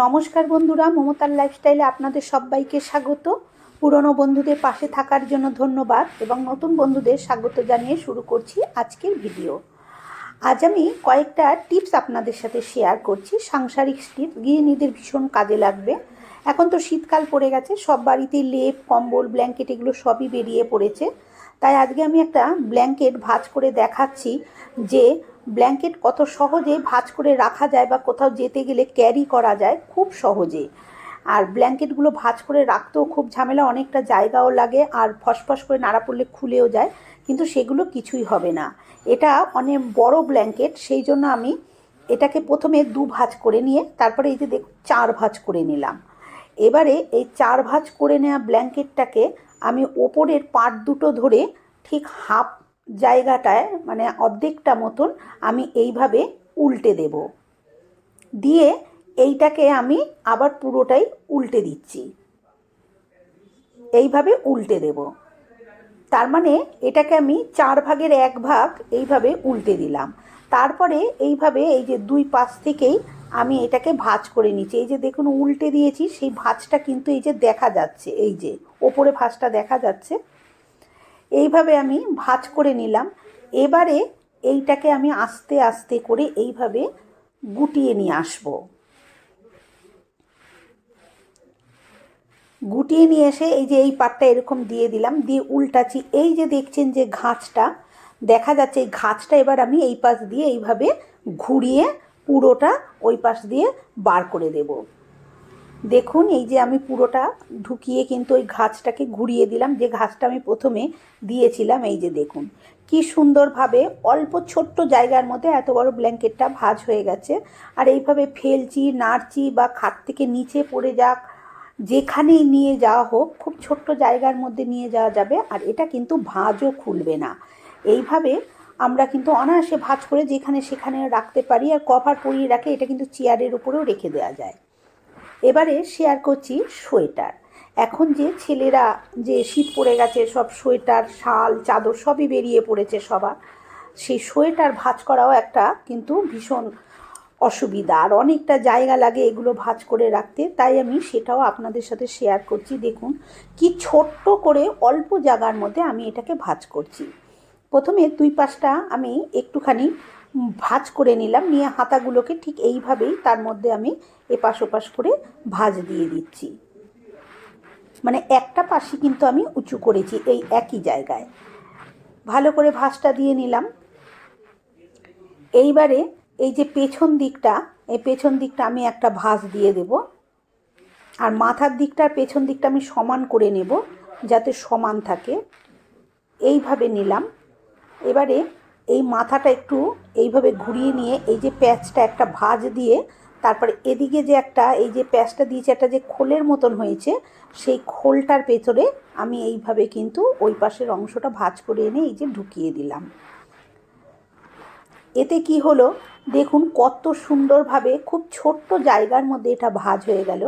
নমস্কার বন্ধুরা, মমতার লাইফস্টাইলে আপনাদের সবাইকে স্বাগত। পুরনো বন্ধুদের পাশে থাকার জন্য ধন্যবাদ এবং নতুন বন্ধুদের স্বাগত জানিয়ে শুরু করছি আজকের ভিডিও আজ আমি কয়েকটা টিপস আপনাদের সাথে শেয়ার করছি। সাংসারিক টিপস গৃহিণীদের ভীষণ কাজে লাগবে। এখন তো শীতকাল পড়ে গেছে, সব বাড়িতে লেপ, কম্বল ব্ল্যাঙ্কেট এগুলো সবই বেরিয়ে পড়েছে। তাই আজকে আমি একটা ব্ল্যাঙ্কেট ভাঁজ করে দেখাচ্ছি যে ব্ল্যাঙ্কেট কত সহজে ভাঁজ করে রাখা যায় বা কোথাও যেতে গেলে ক্যারি করা যায় খুব সহজে। আর ব্ল্যাঙ্কেটগুলো ভাঁজ করে রাখতেও খুব ঝামেলা, অনেকটা জায়গাও লাগে আর ফসফস করে নাড়া পড়লে খুলেও যায়, কিন্তু সেগুলো কিছুই হবে না। এটা অনেক বড় ব্ল্যাঙ্কেট, সেই জন্য আমি এটাকে প্রথমে দু ভাঁজ করে নিয়ে, তারপরে এই যে দেখ চার ভাঁজ করে নিলাম। এবারে এই চার ভাঁজ করে নেওয়া ব্ল্যাঙ্কেটটাকে আমি ওপরের পাট দুটো ধরে ঠিক হাফ জায়গাটায় মানে অর্ধেকটা মতন আমি এইভাবে উল্টে দেব। দিয়ে এইটাকে আমি আবার পুরোটাই উল্টে দিচ্ছি। এইভাবে উল্টে দেব। তার মানে এটাকে আমি চার ভাগের এক ভাগ এইভাবে উল্টে দিলাম। তারপরে এইভাবে এই যে দুই পাশ থেকেই আমি এটাকে ভাঁজ করে নিচ্ছি। এই যে দেখুন, উল্টে দিয়েছি, সেই ভাঁজটা কিন্তু এই যে দেখা যাচ্ছে, এই যে ওপরে ভাঁজটা দেখা যাচ্ছে এইভাবে আমি ভাঁজ করে নিলাম। এবারে এইটাকে আমি আস্তে আস্তে করে এইভাবে গুটিয়ে নিয়ে আসব। গুটিয়ে নিয়ে এসে এই যে এই পাটটা এরকম দিয়ে দিলাম, দিয়ে উল্টাচ্ছি। এই যে দেখছেন যে ঘাঁচটা দেখা যাচ্ছে এই ঘাঁচটা এবার আমি এই পাশ দিয়ে এইভাবে ঘুরিয়ে পুরোটা ওই পাশ দিয়ে বার করে দেব। দেখুন, এই যে আমি পুরোটা ঢুকিয়ে কিন্তু ওই ঘাসটাকে ঘুরিয়ে দিলাম, যে ঘাসটা আমি প্রথমে দিয়েছিলাম, এই যে দেখুন। কি সুন্দরভাবে অল্প ছোট্ট জায়গার মধ্যে এত বড় ব্ল্যাঙ্কেটটা ভাঁজ হয়ে গেছে। আর এইভাবে ফেলছি, নাড়ছি বা খাট থেকে নিচে পড়ে যাক, যেখানেই নিয়ে যাওয়া হোক, খুব ছোট্ট জায়গার মধ্যে নিয়ে যাওয়া যাবে, আর এটা কিন্তু ভাঁজও খুলবে না। এইভাবে আমরা কিন্তু অনায়াসে ভাঁজ করে যেখানে সেখানে রাখতে পারি, আর কভার পরিয়ে রাখে, এটা কিন্তু চেয়ারের উপরেও রেখে দেওয়া যায়। এবারে শেয়ার করছি সোয়েটার। এখন যে ছেলেরা যে শীত পড়ে গেছে, সব সোয়েটার, শাল, চাদর সবই বেরিয়ে পড়েছে সবার। সেই সোয়েটার ভাঁজ করাও একটা কিন্তু ভীষণ অসুবিধা। আর অনেকটা জায়গা লাগে এগুলো ভাঁজ করে রাখতে, তাই আমি সেটাও আপনাদের সাথে শেয়ার করছি। দেখুন, কি ছোট্ট করে অল্প জায়গার মধ্যে আমি এটাকে ভাঁজ করছি। প্রথমে দুই পাশটা আমি একটুখানি ভাঁজ করে নিলাম, নিয়ে হাতাগুলোকে ঠিক এইভাবেই তার মধ্যে আমি এপাশ ওপাশ করে ভাঁজ দিয়ে দিচ্ছি। মানে একটা পাশে কিন্তু আমি উঁচু করেছি এই একই জায়গায়। ভালো করে ভাঁজটা দিয়ে নিলাম। এইবারে এই যে পেছন দিকটা, এই পেছন দিকটা আমি একটা ভাঁজ দিয়ে দেব। আর মাথার দিকটার পেছন দিকটা আমি সমান করে নেব, যাতে সমান থাকে। এইভাবে নিলাম। এবারে এই মাথাটা একটু এইভাবে ঘুরিয়ে নিয়ে এই যে প্যাচটা একটা ভাঁজ দিয়ে তারপরে এদিকে যে একটা এই যে প্যাচটা দিয়েছে একটা যে খোলের মতন হয়েছে, সেই খোলটার পেছনে আমি এইভাবে কিন্তু ওই পাশের অংশটা ভাঁজ করে এনে এই যে ঢুকিয়ে দিলাম। এতে কি হলো? দেখুন কত সুন্দরভাবে খুব ছোট্ট জায়গার মধ্যে এটা ভাজ হয়ে গেল।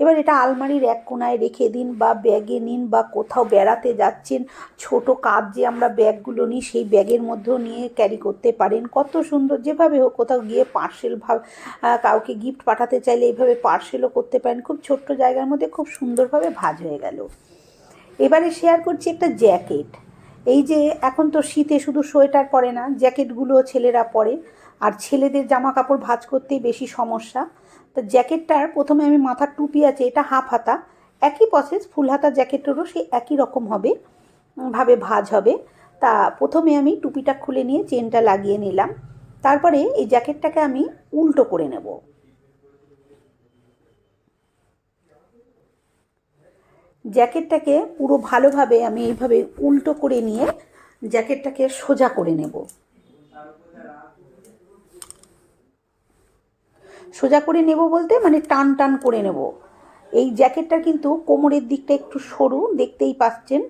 এবার এটা আলমারির এক কোনায় রেখে দিন বা ব্যাগে নিন বা কোথাও বেড়াতে যাচ্ছেন, ছোট কাপ যে আমরা ব্যাগগুলো নিই সেই ব্যাগের মধ্যেও নিয়ে ক্যারি করতে পারেন। কত সুন্দর, যেভাবে হোক কোথাও গিয়ে পার্সেল ভাব কাউকে গিফট পাঠাতে চাইলে এইভাবে পার্সেলও করতে পারেন। খুব ছোট্ট জায়গার মধ্যে খুব সুন্দরভাবে ভাজ হয়ে গেল। এবারে শেয়ার করছি একটা জ্যাকেট এই যে এখন তো শীতে শুধু সোয়েটার পরে না জ্যাকেটগুলো ছেলেরা পরে। আর ছেলেদের জামা কাপড় ভাঁজ করতেই বেশি সমস্যা। তো জ্যাকেটটার প্রথমে আমি মাথার টুপি আছে, এটা হাফ হাতা। একই প্রসেস ফুল হাতা জ্যাকেটেরও সেই একই রকম হবে, ভাবে ভাঁজ হবে। তা প্রথমে আমি টুপিটা খুলে নিয়ে চেনটা লাগিয়ে নিলাম। তারপরে এই জ্যাকেটটাকে আমি উল্টো করে নেব। জ্যাকেটটাকে পুরো ভালোভাবে আমি এইভাবে উল্টো করে নিয়ে জ্যাকেটটাকে সোজা করে নেব। সোজা করে নেব বলতে মানে টান টান করে নেব। এই জ্যাকেটটা কিন্তু কোমরের দিকটা একটু সরু, দেখতেই পাচ্ছেন।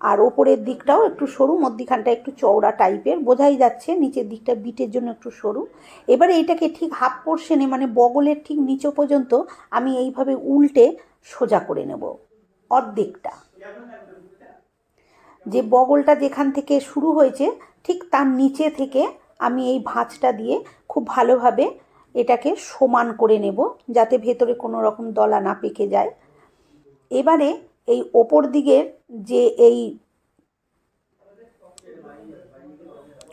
আর ওপরের দিকটাও একটু সরু, মধ্যিখানটা একটু চওড়া টাইপের, বোঝাই যাচ্ছে নিচের দিকটা বিটের জন্য একটু সরু। এবারে এটাকে ঠিক হাফ পোর্শনে মানে বগলের ঠিক নিচে পর্যন্ত আমি এইভাবে উল্টে সোজা করে নেব। অর্ধেকটা। যে বগলটা যেখান থেকে শুরু হয়েছে, ঠিক তার নিচে থেকে আমি এই ভাঁজটা দিয়ে খুব ভালোভাবে এটাকে সমান করে নেব, যাতে ভেতরে কোনো রকম দলা না পেকে যায়। এবারে এই ওপর দিকের যে এই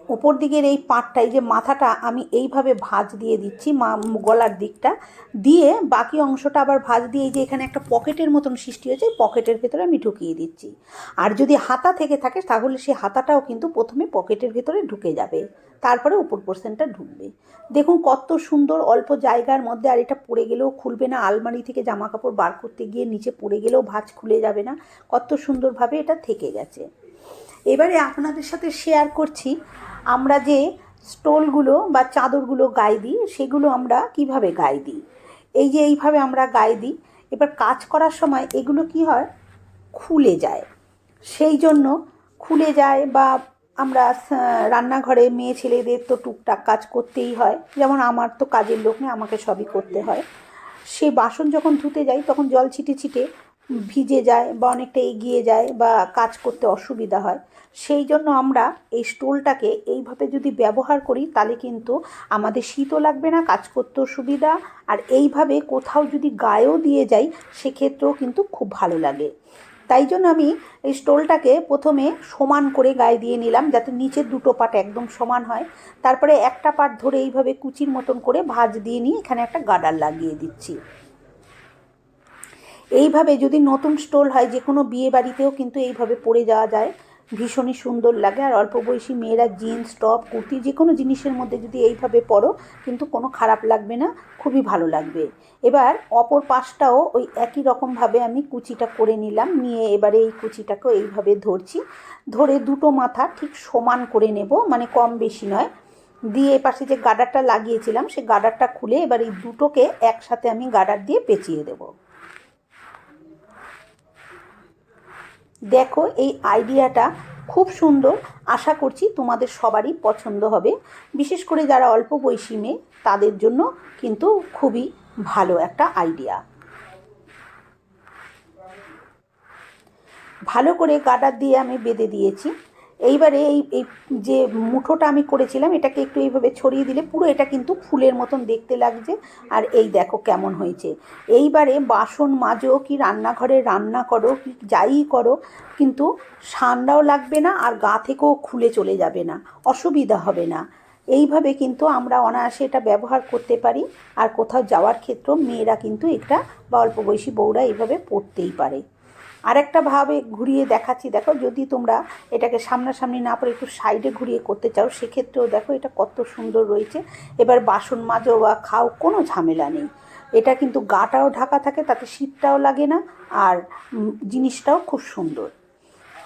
ওপর দিকের এই পাটটাই যে মাথাটা আমি এইভাবে ভাজ দিয়ে দিচ্ছি, মা, গলার দিকটা দিয়ে বাকি অংশটা আবার ভাজ দিয়ে যে এখানে একটা পকেটের মতন সৃষ্টি হয়েছে পকেটের ভেতরে আমি ঢুকিয়ে দিচ্ছি। আর যদি হাতা থেকে থাকে তাহলে সেই হাতাটাও কিন্তু প্রথমে পকেটের ভেতরে ঢুকে যাবে, তারপরে উপর পোর্শনটা ঢুকবে। দেখুন কত সুন্দর অল্প জায়গার মধ্যে, আর এটা পড়ে গেলেও খুলবে না, আলমারি থেকে জামা কাপড় বার করতে গিয়ে নিচে পড়ে গেলেও ভাঁজ খুলে যাবে না, কত সুন্দরভাবে এটা থেকে গেছে। এবারে আপনাদের সাথে শেয়ার করছি আমরা যে স্টোলগুলো বা চাদরগুলো গায়ে দিই, সেগুলো আমরা কীভাবে গায়ে দিই? এই যে এইভাবে আমরা গায়ে দিই, এবার কাজ করার সময় এগুলো কি হয়? খুলে যায়। সেই জন্য খুলে যায় বা আমরা রান্নাঘরে মেয়ে ছেলেদের তো টুকটাক কাজ করতেই হয়। যেমন আমার তো কাজের লোক নেই, আমাকে সবই করতে হয়। সে বাসন যখন ধুতে যাই তখন জল ছিটে ছিটে ভিজে যায় বা অনেকটা এগিয়ে যায় বা কাজ করতে অসুবিধা হয়। সেই জন্য আমরা এই স্টোলটাকে এইভাবে যদি ব্যবহার করি, তাহলে কিন্তু আমাদের শীতও লাগবে না, কাজ করতেও সুবিধা। আর এইভাবে কোথাও যদি গায়েও দিয়ে যাই, সেক্ষেত্রেও কিন্তু খুব ভালো লাগে। তাই জন্য আমি এই স্টোলটাকে প্রথমে সমান করে গায়ে দিয়ে নিলাম, যাতে নিচের দুটো পাট একদম সমান হয়। তারপরে একটা পাট ধরে এইভাবে কুচির মতন করে ভাঁজ দিয়ে নিয়ে এখানে একটা গার্ডার লাগিয়ে দিচ্ছি। এইভাবে যদি নতুন স্টোল হয় যে কোনো বিয়ে বাড়িতেও কিন্তু এইভাবে পরে যাওয়া যায়। ভীষণই সুন্দর লাগে। আর অল্প বয়সী মেয়েরা জিন্স, টপ, কুর্তি যে কোনো জিনিসের মধ্যে যদি এইভাবে পরো, কিন্তু কোনো খারাপ লাগবে না, খুবই ভালো লাগবে। এবার অপর পাশটাও ওই একই রকমভাবে আমি কুচিটা করে নিলাম। নিয়ে এবারে এই কুচিটাকে এইভাবে ধরছি। ধরে দুটো মাথা ঠিক সমান করে নেব মানে কম বেশি নয়। দিয়ে পাশে যে গাডারটা লাগিয়েছিলাম সেই গাডারটা খুলে এবার এই দুটোকে একসাথে আমি গাডার দিয়ে পেঁচিয়ে দেবো। দেখো, এই আইডিয়াটা খুব সুন্দর। আশা করছি তোমাদের সবারই পছন্দ হবে। বিশেষ করে যারা অল্প বয়সী মেয়ে, তাদের জন্য কিন্তু খুবই ভালো একটা আইডিয়া। ভালো করে গাডার দিয়ে আমি বেঁধে দিয়েছি। এইবারে এই এই যে মুঠোটা আমি করেছিলাম, এটাকে একটু এইভাবে ছড়িয়ে দিলে পুরো এটা কিন্তু ফুলের মতন দেখতে লাগছে। আর এই দেখো কেমন হয়েছে। এইবারে বাসন মাজো কি রান্নাঘরে রান্না করো, কি যাই করো, কিন্তু ঠান্ডাও লাগবে না আর গা থেকেও খুলে চলে যাবে না, অসুবিধা হবে না। এইভাবে কিন্তু আমরা অনায়াসে এটা ব্যবহার করতে পারি। আর কোথাও যাওয়ার ক্ষেত্রেও মেয়েরা কিন্তু এটা বা অল্প বয়সী বউরা এইভাবে পড়তেই পারে। আরেকটা ভাবে ঘুরিয়ে দেখাচ্ছি। দেখো, যদি তোমরা এটাকে সামনাসামনি না পরে একটু সাইডে ঘুরিয়ে করতে চাও, সেক্ষেত্রেও দেখো এটা কত সুন্দর রয়েছে। এবার বাসন মাজো বা খাও, কোনো ঝামেলা নেই। এটা কিন্তু গাটাও ঢাকা থাকে, তাতে শীতটাও লাগে না আর জিনিসটাও খুব সুন্দর।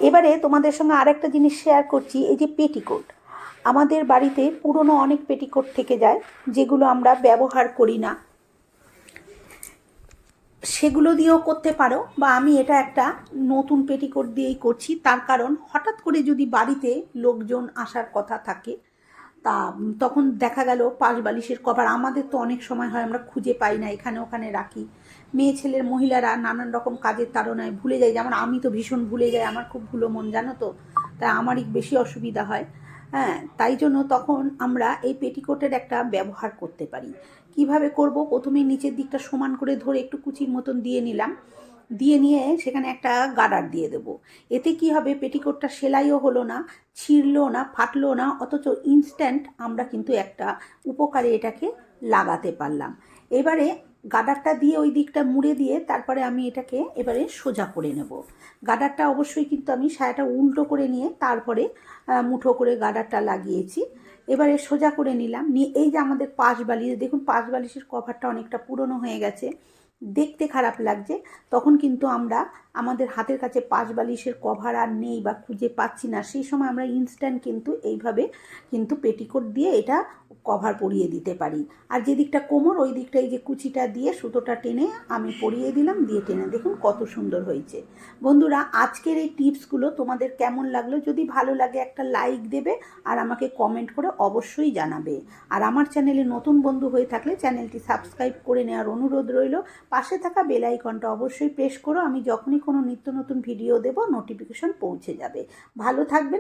এবারে তোমাদের সঙ্গে আরেকটা জিনিস শেয়ার করছি, এই যে পেটিকোট। আমাদের বাড়িতে পুরনো অনেক পেটিকোট থেকে যায়, যেগুলো আমরা ব্যবহার করি না। সেগুলো দিয়েও করতে পারো বা আমি এটা একটা নতুন পেটিকোট দিয়েই করছি। তার কারণ হঠাৎ করে যদি বাড়িতে লোকজন আসার কথা থাকে, তা তখন দেখা গেল পাশ বালিশের কভার। আমাদের তো অনেক সময় হয় আমরা খুঁজে পাই না, এখানে ওখানে রাখি। মেয়ে ছেলের মহিলারা নানান রকম কাজের তাড়নায় ভুলে যায়। যেমন আমি তো ভীষণ ভুলে যাই, আমার খুব ভুলো মন, জানো তো? তাই আমারই বেশি অসুবিধা হয়। হ্যাঁ তাই জন্য তখন আমরা এই পেটিকোটের একটা ব্যবহার করতে পারি। কীভাবে করব? প্রথমে নিচের দিকটা সমান করে ধরে একটু কুচির মতন দিয়ে নিলাম। দিয়ে নিয়ে সেখানে একটা গার্ডার দিয়ে দেবো। এতে কি হবে? পেটিকোটটা সেলাইও হলো না, ছিঁড়লো না, ফাটলো না, অথচ ইনস্ট্যান্ট আমরা কিন্তু একটা উপকারে এটাকে লাগাতে পারলাম। এবারে গার্ডারটা দিয়ে ওই দিকটা মুড়ে দিয়ে তারপরে আমি এটাকে এবারে সোজা করে নেব। গার্ডারটা অবশ্যই কিন্তু আমি সায়াটা উল্টো করে নিয়ে তারপরে মুঠো করে গার্ডারটা লাগিয়েছি। এবারে সোজা করে নিলাম। নিয়ে এই যে আমাদের পাশ বালিশ, দেখুন পাশ বালিশের কভারটা অনেকটা পুরনো হয়ে গেছে। দেখতে খারাপ লাগছে। তখন কিন্তু আমরা আমাদের হাতের কাছে পাশ বালিশের কভার আর নেই বা খুঁজে পাচ্ছি না। সেই সময় আমরা ইনস্ট্যান্ট কিন্তু এইভাবে কিন্তু পেটিকোট দিয়ে এটা কভার পরিয়ে দিতে পারি। আর যে দিকটা কোমর, ওই দিকটা এই যে কুচিটা দিয়ে সুতোটা টেনে আমি পরিয়ে দিলাম, দিয়ে টেনে দেখুন কত সুন্দর হয়েছে। বন্ধুরা, আজকের এই টিপসগুলো তোমাদের কেমন লাগল? যদি ভালো লাগে একটা লাইক দেবে আর আমাকে কমেন্ট করে অবশ্যই জানাবে। আর আমার চ্যানেলে নতুন বন্ধু হয়ে থাকলে চ্যানেলটি সাবস্ক্রাইব করে নেওয়ার অনুরোধ রইল। পাশে থাকা বেল আইকনটা অবশ্যই প্রেস করো। আমি যখনই কোনো নিত্য নতুন ভিডিও দেব নোটিফিকেশন পৌঁছে যাবে। ভালো থাকবেন।